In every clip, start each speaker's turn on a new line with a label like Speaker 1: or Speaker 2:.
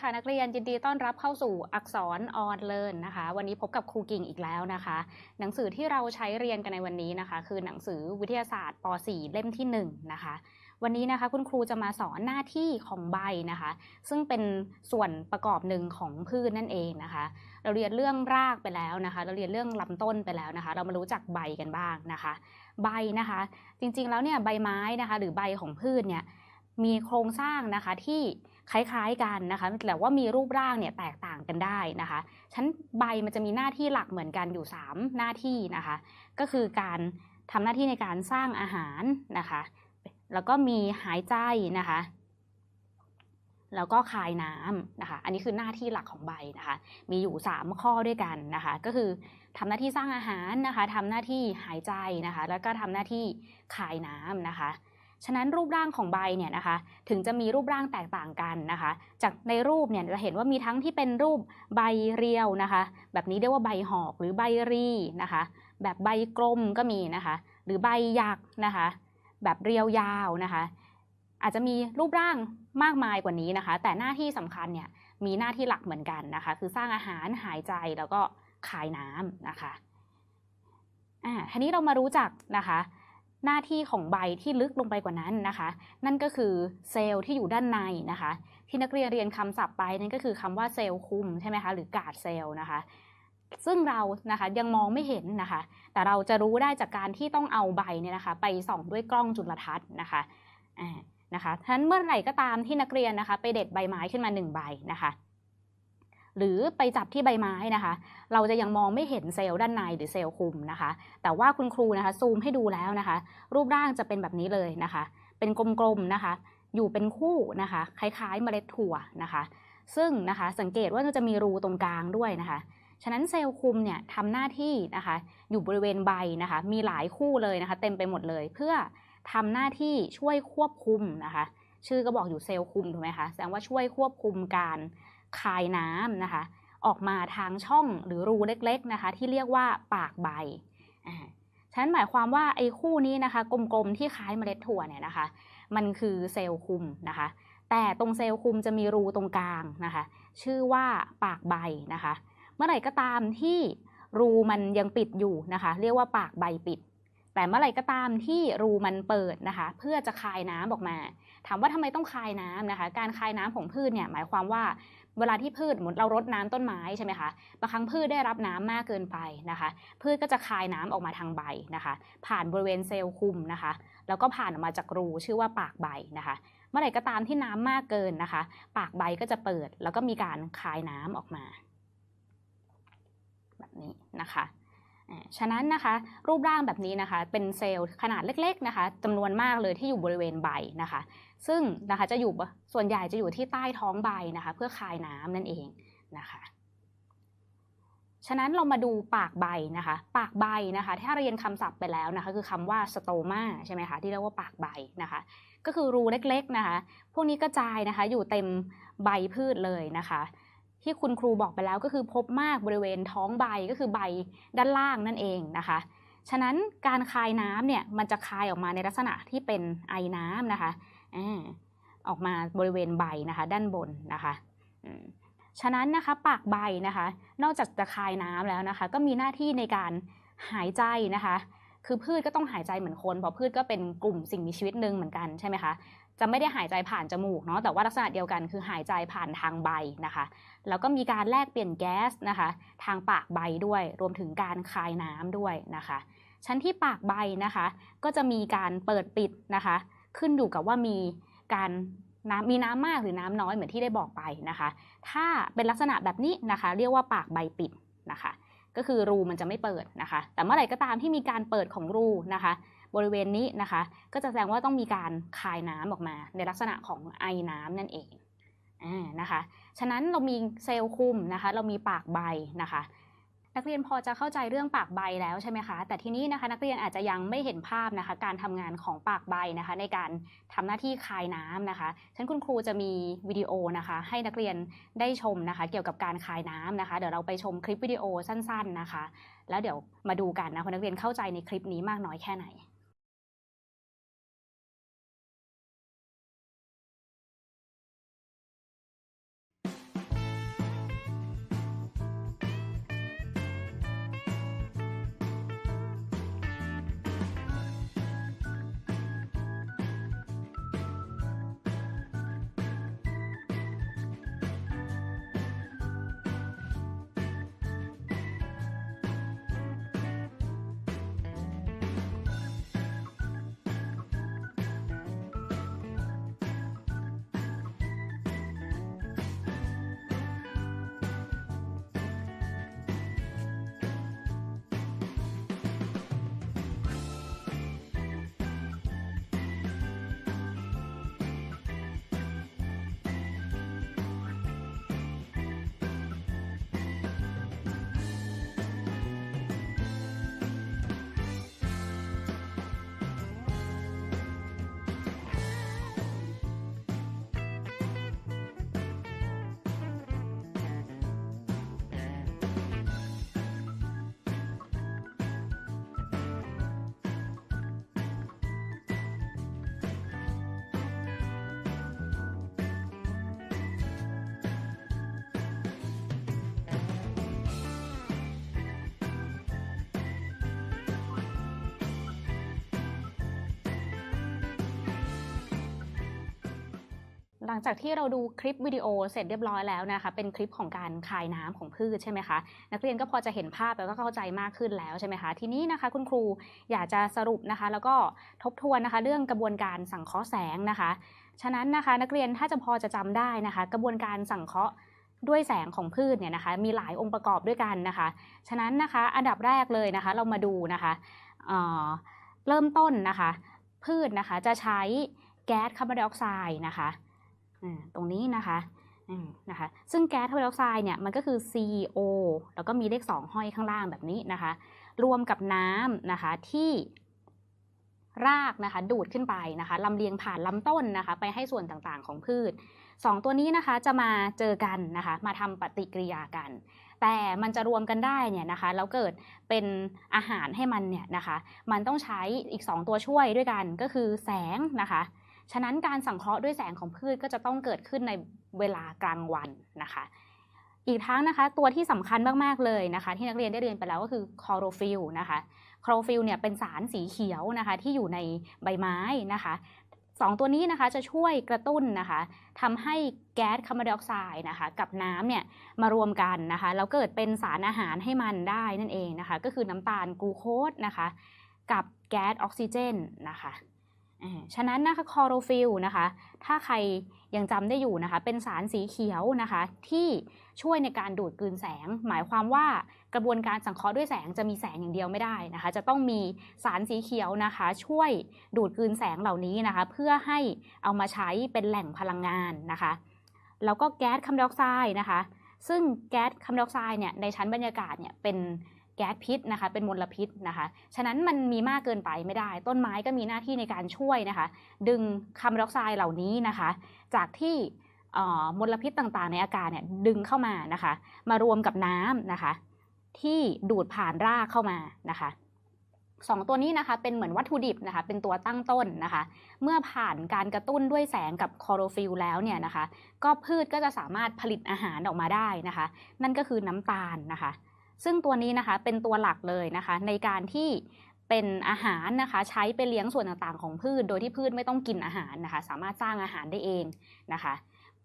Speaker 1: ค่ะนักเรียนยินดีต้อนรับเข้าสู่อักษรออนเลินนะคะ วันนี้พบกับครูกิ่งอีกแล้วนะคะ หนังสือที่เราใช้เรียนกันในวันนี้นะคะ คือหนังสือวิทยาศาสตร์ป .4 เล่มที่1นะคะวันนี้นะคะคุณครูจะมาสอนหน้าที่ของใบนะคะ ซึ่งเป็นส่วนประกอบหนึ่งของพืชนั่นเองนะคะ เราเรียนเรื่องรากไปแล้วนะคะ เราเรียนเรื่องลำต้นไปแล้วนะคะ เรามารู้จักใบกันบ้างนะคะ ใบนะคะ จริงๆแล้วเนี่ยใบไม้นะคะ หรือใบของพืชเนี่ยมีโครงสร้างนะคะที่คล้ายๆกันนะคะแต่ว่ามีรูปร่างเนี่ยแตกต่างกันได้นะคะ ชั้นใบมันจะมีหน้าที่หลักเหมือนกันอยู่ 3 หน้าที่นะคะ ก็คือการทำหน้าที่ในการสร้างอาหารนะคะ แล้วก็มีหายใจนะคะ แล้วก็คายน้ำนะคะ อันนี้คือหน้าที่หลักของใบนะคะ มีอยู่ 3 ข้อด้วยกันนะคะ ก็คือทำหน้าที่สร้างอาหารนะคะทำหน้าที่หายใจนะคะ แล้วก็ทำหน้าที่คายน้ำนะคะ ฉะนั้นรูปร่างของใบเนี่ยนะคะถึงจะมีรูปร่างแตกต่างกันนะคะ จากในรูปเนี่ยจะเห็นว่ามีทั้งที่เป็นรูปใบเรียวนะคะ แบบนี้เรียกว่าใบหอกหรือใบรีนะคะ แบบใบกลมก็มีนะคะ หรือใบหยักนะคะ แบบเรียวยาวนะคะ อาจจะมีรูปร่างมากมายกว่านี้นะคะ แต่หน้าที่สำคัญเนี่ยมีหน้าที่หลักเหมือนกันนะคะ คือสร้างอาหารหายใจแล้วก็คายน้ำนะคะอ่าทีนี้เรามารู้จักนะคะ หน้าที่ของใบที่ลึกลงไปกว่านั้นนะคะ นั่นก็คือเซลล์ที่อยู่ด้านในนะคะ ที่นักเรียนเรียนคำศัพท์ไปนั่นก็คือคำว่าเซลล์คุมใช่ไหมคะหรือกาดเซลล์นะคะ ซึ่งเรานะคะยังมองไม่เห็นนะคะ แต่เราจะรู้ได้จากการที่ต้องเอาใบเนี่ยนะคะ ไปส่องด้วยกล้องจุลทรรศน์นะคะอ่านะคะฉะนั้นเมื่อไหร่ก็ตามที่นักเรียนนะคะ ไปเด็ดใบไม้ขึ้นมาหนึ่งใบนะคะ หรือไปจับที่ใบไม้นะคะ เราจะยังมองไม่เห็นเซลล์ด้านในหรือเซลล์คุมนะคะ แต่ว่าคุณครูนะคะซูมให้ดูแล้วนะคะ รูปร่างจะเป็นแบบนี้เลยนะคะ เป็นกลมๆนะคะ อยู่เป็นคู่นะคะ คล้ายๆเมล็ดถั่วนะคะ ซึ่งนะคะสังเกตว่าจะมีรูตรงกลางด้วยนะคะฉะนั้นเซลล์คุมเนี่ยทำหน้าที่นะคะอยู่บริเวณใบนะคะ มีหลายคู่เลยนะคะ เต็มไปหมดเลย เพื่อทำหน้าที่ช่วยควบคุมนะคะ ชื่อก็บอกอยู่เซลล์คุมถูกไหมคะแสดงว่าช่วยควบคุมการ คายน้ำนะคะ ออกมาทางช่องหรือรูเล็กๆนะคะ ที่เรียกว่าปากใบอ่าฉะนั้นหมายความว่าไอ้คู่นี้นะคะกลมๆที่คล้ายเมล็ดถั่วเนี่ยนะคะ มันคือเซลล์คุมนะคะ แต่ตรงเซลล์คุมจะมีรูตรงกลางนะคะ ชื่อว่าปากใบนะคะ เมื่อไหร่ก็ตามที่รูมันยังปิดอยู่นะคะ เรียกว่าปากใบปิด แต่เมื่อไหร่ก็ตามที่รูมันเปิดนะคะ เพื่อจะคายน้ำออกมา ถามว่าทำไมต้องคายน้ำนะคะ การคายน้ำของพืชเนี่ยหมายความว่าเวลาที่พืชเหมือนเรารดน้ำต้นไม้ใช่ไหมคะบางครั้งพืชได้รับน้ำมากเกินไปนะคะ พืชก็จะคายน้ำออกมาทางใบนะคะ ผ่านบริเวณเซลล์คุมนะคะ แล้วก็ผ่านออกมาจากรูชื่อว่าปากใบนะคะเมื่อไหร่ก็ตามที่น้ำมากเกินนะคะ ปากใบก็จะเปิด แล้วก็มีการคายน้ำออกมา แบบนี้นะคะ ฉะนั้นนะคะรูปร่างแบบนี้นะคะเป็นเซลล์ขนาดเล็กๆนะคะจำนวนมากเลยที่อยู่บริเวณใบนะคะ ซึ่งนะคะจะอยู่ส่วนใหญ่จะอยู่ที่ใต้ท้องใบนะคะ เพื่อคายน้ำนั่นเองนะคะฉะนั้นเรามาดูปากใบนะคะ ปากใบนะคะถ้าเรียนคำศัพท์ไปแล้วนะคะ คือคำว่าสโตมาใช่ไหมคะที่เรียกว่าปากใบนะคะ ก็คือรูเล็กๆนะคะ พวกนี้กระจายนะคะอยู่เต็มใบพืชเลยนะคะ ที่คุณครูบอกไปแล้วก็คือพบมากบริเวณท้องใบก็คือใบด้านล่างนั่นเองนะคะ ฉะนั้นการคายน้ำเนี่ยมันจะคายออกมาในลักษณะที่เป็นไอน้ำนะคะออกมาบริเวณใบนะคะ ด้านบนนะคะฉะนั้นนะคะปากใบนะคะ นอกจากจะคายน้ำแล้วนะคะ ก็มีหน้าที่ในการหายใจนะคะ คือพืชก็ต้องหายใจเหมือนคนเพราะพืชก็เป็นกลุ่มสิ่งมีชีวิตหนึ่งเหมือนกันใช่ไหมคะจะไม่ได้หายใจผ่านจมูกเนาะแต่ว่าลักษณะเดียวกันคือหายใจผ่านทางใบนะคะ แล้วก็มีการแลกเปลี่ยนแก๊สนะคะ ทางปากใบด้วย รวมถึงการคายน้ำด้วยนะคะ ชั้นที่ปากใบนะคะ ก็จะมีการเปิดปิดนะคะ ขึ้นอยู่กับว่ามีการน้ำมีน้ำมากหรือน้ำน้อยเหมือนที่ได้บอกไปนะคะ ถ้าเป็นลักษณะแบบนี้นะคะ เรียกว่าปากใบปิดนะคะ ก็คือรูมันจะไม่เปิดนะคะ แต่เมื่อไหร่ก็ตามที่มีการเปิดของรูนะคะ บริเวณนี้นะคะ ก็จะแสดงว่าต้องมีการคายน้ำออกมา ในลักษณะของไอน้ำนั่นเองอ่านะคะ ฉะนั้นเรามีเซลล์คุมนะคะ เรามีปากใบนะคะ นักเรียนพอจะเข้าใจเรื่องปากใบแล้วใช่ไหมคะ แต่ทีนี้นะคะนักเรียนอาจจะยังไม่เห็นภาพนะคะ การทำงานของปากใบนะคะ ในการทำหน้าที่คายน้ำนะคะฉันคุณครูจะมีวิดีโอนะคะ ให้นักเรียนได้ชมนะคะ เกี่ยวกับการคายน้ำนะคะ เดี๋ยวเราไปชมคลิปวิดีโอสั้น ๆนะคะ แล้วเดี๋ยวมาดูกันนะว่านักเรียนเข้าใจในคลิปนี้มากน้อยแค่ไหน หลังจากที่เราดูคลิปวิดีโอเสร็จเรียบร้อยแล้วนะคะ เป็นคลิปของการคายน้ำของพืชใช่ไหมคะ นักเรียนก็พอจะเห็นภาพแล้วก็เข้าใจมากขึ้นแล้วใช่ไหมคะ ทีนี้นะคะคุณครูอยากจะสรุปนะคะ แล้วก็ทบทวนนะคะ เรื่องกระบวนการสังเคราะห์แสงนะคะ ฉะนั้นนะคะนักเรียนถ้าจะพอจะจำได้นะคะ กระบวนการสังเคราะห์ด้วยแสงของพืชเนี่ยนะคะมีหลายองค์ประกอบด้วยกันนะคะ ฉะนั้นนะคะอันดับแรกเลยนะคะเรามาดูนะคะเเริ่มต้นนะคะ พืชนะคะจะใช้แก๊สคาร์บอนไดออกไซด์นะคะ ตรงนี้นะคะนะคะ ซึ่งแก๊สคาร์บอนไดออกไซด์เนี่ยมันก็คือ CO แล้วก็มีเลข 2 ห้อยข้างล่างแบบนี้นะคะ รวมกับน้ำนะคะที่รากนะคะดูดขึ้นไปนะคะลำเลียงผ่านลำต้นนะคะ ไปให้ส่วนต่างๆของพืช 2 ตัวนี้นะคะจะมาเจอกันนะคะ มาทำปฏิกิริยากัน แต่มันจะรวมกันได้เนี่ยนะคะแล้วเกิดเป็นอาหารให้มันเนี่ยนะคะ มันต้องใช้อีก 2 ตัวช่วยด้วยกันก็คือแสงนะคะ ฉะนั้นการสังเคราะห์ด้วยแสงของพืชก็จะต้องเกิดขึ้นในเวลากลางวันนะคะ อีกทั้งนะคะตัวที่สำคัญมากๆเลยนะคะ ที่นักเรียนได้เรียนไปแล้วก็คือคลอโรฟิลนะคะคลอโรฟิลเนี่ยเป็นสารสีเขียวนะคะที่อยู่ในใบไม้นะคะสองตัวนี้นะคะจะช่วยกระตุ้นนะคะทำให้แก๊สคาร์บอนไดออกไซด์นะคะกับน้ำเนี่ยมารวมกันนะคะแล้วเกิดเป็นสารอาหารให้มันได้นั่นเองนะคะ ก็คือน้ำตาลกลูโคสนะคะ กับแก๊สออกซิเจนนะคะ ฉะนั้นนะคะคอโรฟิลนะคะ ถ้าใครยังจำได้อยู่นะคะ เป็นสารสีเขียวนะคะ ที่ช่วยในการดูดกลืนแสง หมายความว่ากระบวนการสังเคราะห์ด้วยแสงจะมีแสงอย่างเดียวไม่ได้นะคะ จะต้องมีสารสีเขียวนะคะ ช่วยดูดกลืนแสงเหล่านี้นะคะ เพื่อให้เอามาใช้เป็นแหล่งพลังงานนะคะ แล้วก็แก๊สคาร์บอนไดออกไซด์นะคะ ซึ่งแก๊สคาร์บอนไดออกไซด์เนี่ยในชั้นบรรยากาศเนี่ยเป็น แก๊สพิษนะคะ เป็นมลพิษนะคะ ฉะนั้นมันมีมากเกินไปไม่ได้ ต้นไม้ก็มีหน้าที่ในการช่วยนะคะ ดึงคาร์บอนไดออกไซด์เหล่านี้นะคะ จากที่มลพิษต่างๆ ในอากาศเนี่ยดึงเข้ามานะคะ มารวมกับน้ำนะคะ ที่ดูดผ่านรากเข้ามานะคะสองตัวนี้นะคะเป็นเหมือนวัตถุดิบนะคะเป็นตัวตั้งต้นนะคะ เมื่อผ่านการกระตุ้นด้วยแสงกับคลอโรฟิลแล้วเนี่ยนะคะ ก็พืชก็จะสามารถผลิตอาหารออกมาได้นะคะ นั่นก็คือน้ำตาลนะคะ ซึ่งตัวนี้นะคะเป็นตัวหลักเลยนะคะ ในการที่เป็นอาหารนะคะใช้ไปเลี้ยงส่วนต่างๆของพืช โดยที่พืชไม่ต้องกินอาหารนะคะ สามารถสร้างอาหารได้เองนะคะ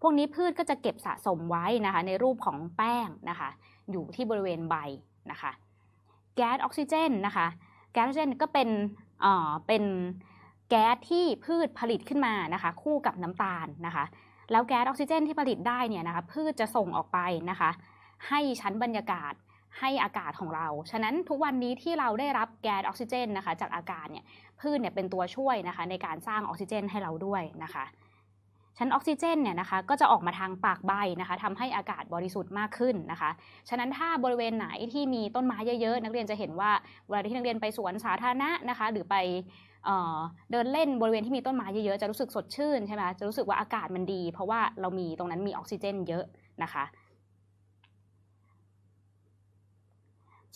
Speaker 1: พวกนี้พืชก็จะเก็บสะสมไว้นะคะ ในรูปของแป้งนะคะ อยู่ที่บริเวณใบนะคะ แก๊สออกซิเจนนะคะแก๊สออกซิเจนก็เป็นเอ่อเป็นแก๊สที่พืชผลิตขึ้นมานะคะ คู่กับน้ำตาลนะคะ แล้วแก๊สออกซิเจนที่ผลิตได้เนี่ยนะคะ พืชจะส่งออกไปนะคะ ให้ชั้นบรรยากาศ ให้อากาศของเรา ฉะนั้นทุกวันนี้ที่เราได้รับแก๊สออกซิเจนนะคะ จากอากาศเนี่ยพืชเนี่ยเป็นตัวช่วยนะคะ ในการสร้างออกซิเจนให้เราด้วยนะคะชั้นออกซิเจนเนี่ยนะคะก็จะออกมาทางปากใบนะคะทำให้อากาศบริสุทธิ์มากขึ้นนะคะ ฉะนั้นถ้าบริเวณไหนที่มีต้นไม้เยอะๆ นักเรียนจะเห็นว่าเวลาที่นักเรียนไปสวนสาธารณะนะคะ หรือไปเดินเล่นบริเวณที่มีต้นไม้เยอะๆ จะรู้สึกสดชื่นใช่ไหมจะรู้สึกว่าอากาศมันดี เพราะว่าเรามีตรงนั้นมีออกซิเจนเยอะนะคะ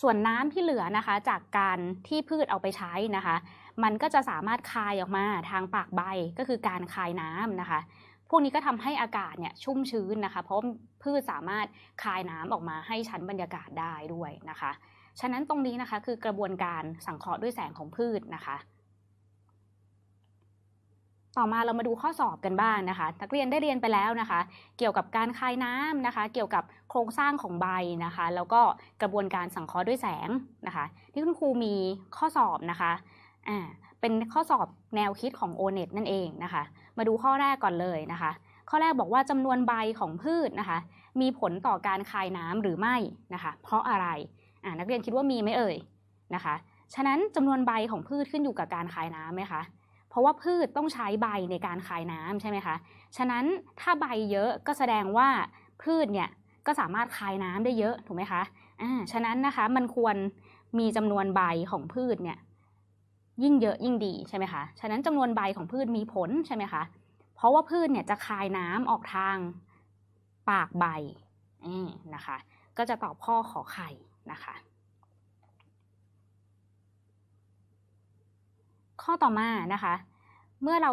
Speaker 1: ส่วนน้ำที่เหลือนะคะจากการที่พืชเอาไปใช้นะคะ มันก็จะสามารถคายออกมาทางปากใบก็คือการคายน้ำนะคะ พวกนี้ก็ทำให้อากาศเนี่ยชุ่มชื้นนะคะ เพราะพืชสามารถคายน้ำออกมาให้ชั้นบรรยากาศได้ด้วยนะคะ ฉะนั้นตรงนี้นะคะคือกระบวนการสังเคราะห์ด้วยแสงของพืชนะคะ ต่อมาเรามาดูข้อสอบกันบ้างนะคะ นักเรียนได้เรียนไปแล้วนะคะ เกี่ยวกับการคายน้ำนะคะ เกี่ยวกับโครงสร้างของใบนะคะ แล้วก็กระบวนการสังเคราะห์ด้วยแสงนะคะที่คุณครูมีข้อสอบนะคะอ่าเป็นข้อสอบแนวคิดของ o n e t นั่นเองนะคะ มาดูข้อแรกก่อนเลยนะคะ ข้อแรกบอกว่าจำนวนใบของพืชนะคะ มีผลต่อการคายน้ำหรือไม่นะคะ เพราะอะไรอ่านักเรียนคิดว่ามีไหมเอ่ยนะคะ ฉะนั้นจำนวนใบของพืชขึ้นอยู่กับการคายน้ำไหมคะ เพราะว่าพืชต้องใช้ใบในการคายน้ำใช่ไหมคะ ฉะนั้นถ้าใบเยอะก็แสดงว่าพืชเนี่ยก็สามารถคายน้ำได้เยอะถูกไหมคะอ่าฉะนั้นนะคะมันควรมีจำนวนใบของพืชเนี่ยยิ่งเยอะยิ่งดีใช่ไหมคะ ฉะนั้นจำนวนใบของพืชมีผลใช่ไหมคะ เพราะว่าพืชเนี่ยจะคายน้ำออกทางปากใบนะคะ ก็จะตอบข้อขอไข่นะคะ ข้อต่อมานะคะ เมื่อเรา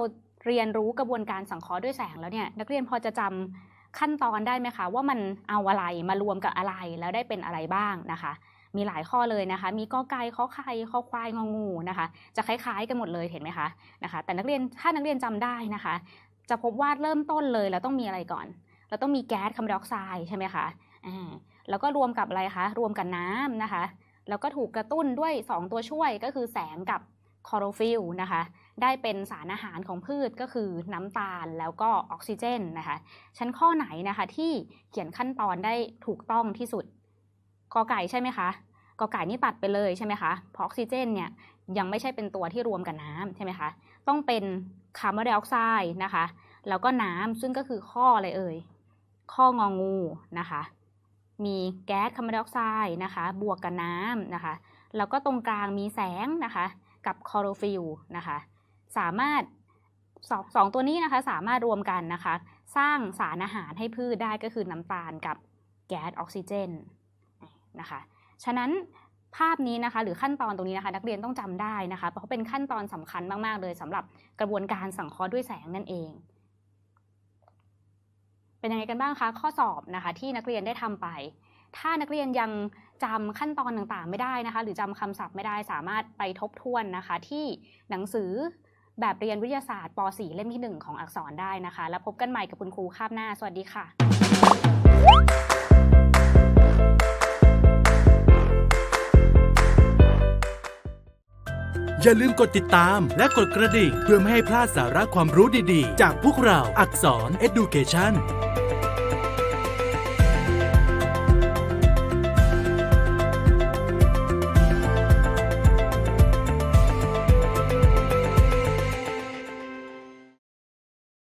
Speaker 1: เรียนรู้กระบวนการสังเคราะห์ด้วยแสงแล้วเนี่ยนักเรียนพอจะจำขั้นตอนได้ไหมคะ ว่ามันเอาอะไรมารวมกับอะไรแล้วได้เป็นอะไรบ้างนะคะ มีหลายข้อเลยนะคะ มีกอไก่ข้อไข่ข้อควายงองูนะคะ จะคล้ายๆกันหมดเลยเห็นไหมคะนะคะ แต่นักเรียนถ้านักเรียนจำได้นะคะ จะพบว่าเริ่มต้นเลยเราต้องมีอะไรก่อน เราต้องมีแก๊สคาร์บอนไดออกไซด์ใช่ไหมคะอ่าแล้วก็รวมกับอะไรคะรวมกับน้ำนะคะ แล้วก็ถูกกระตุ้นด้วย 2 ตัวช่วยก็คือแสงกับ คลอโรฟิลนะคะ ได้เป็นสารอาหารของพืชก็คือน้ำตาลแล้วก็ออกซิเจนนะคะ ชั้นข้อไหนนะคะที่เขียนขั้นตอนได้ถูกต้องที่สุดกอไก่ใช่ไหมคะกอไก่นี่ตัดไปเลยใช่ไหมคะเพราะออกซิเจนเนี่ยยังไม่ใช่เป็นตัวที่รวมกับน้ำใช่ไหมคะ ต้องเป็นคาร์บอนไดออกไซด์นะคะ แล้วก็น้ำซึ่งก็คือข้ออะไรเอ่ย ข้ององูนะคะ มีแก๊สคาร์บอนไดออกไซด์นะคะ บวกกับน้ำนะคะ แล้วก็ตรงกลางมีแสงนะคะ กับคลอโรฟิลนะคะ สามารถสองสองตัวนี้นะคะสามารถรวมกันนะคะ สร้างสารอาหารให้พืชได้ก็คือน้ำตาลกับแก๊สออกซิเจนนะคะ ฉะนั้นภาพนี้นะคะ หรือขั้นตอนตรงนี้นะคะ นักเรียนต้องจำได้นะคะ เพราะเป็นขั้นตอนสำคัญมาก ๆ เลยสำหรับกระบวนการสังเคราะห์ด้วยแสงนั่นเอง เป็นยังไงกันบ้างคะข้อสอบนะคะ ที่นักเรียนได้ทำไป ถ้านักเรียนยังจำขั้นตอนต่างๆ ไม่ได้นะคะ หรือจำคำศัพท์ไม่ได้สามารถไปทบทวนนะคะ ที่หนังสือแบบเรียนวิทยาศาสตร์ป .4 เล่มที่ 1 ของอักษรได้นะคะ แล้วพบกันใหม่กับคุณครูคาบหน้า สวัสดีค่ะ
Speaker 2: อย่าลืมกดติดตามและกดกระดิ่ง เพื่อไม่ให้พลาดสาระความรู้ดีๆ จากพวกเราอักษร Education